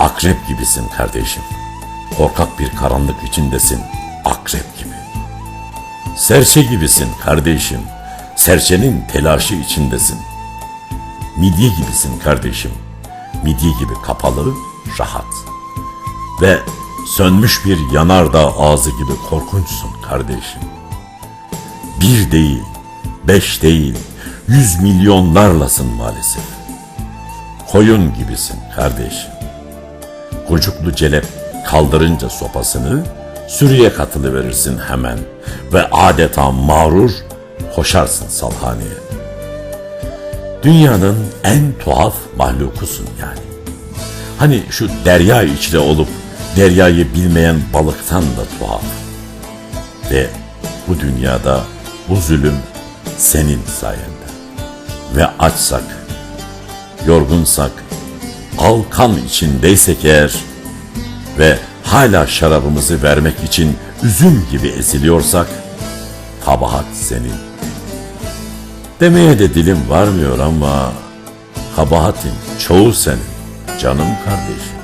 Akrep gibisin kardeşim. Korkak bir karanlık içindesin. Akrep gibi. Serçe gibisin kardeşim. Serçenin telaşı içindesin. Midye gibisin kardeşim. Midye gibi kapalı, rahat. Ve sönmüş bir yanardağ ağzı gibi korkunçsun kardeşim. Bir değil, beş değil, yüz milyonlarlasın maalesef. Koyun gibisin kardeşim. Kucuklu celep kaldırınca sopasını sürüye katılıverirsin hemen ve adeta mağrur koşarsın salhaneye. Dünyanın en tuhaf mahlukusun yani. Hani şu derya içre olup deryayı bilmeyen balıktan da tuhaf. Ve bu dünyada bu zulüm senin sayende. Ve açsak, yorgunsak, alkan içindeysek eğer ve hala şarabımızı vermek için üzüm gibi eziliyorsak, kabahat senin. Demeye de dilim varmıyor ama kabahatin çoğu senin canım kardeşim.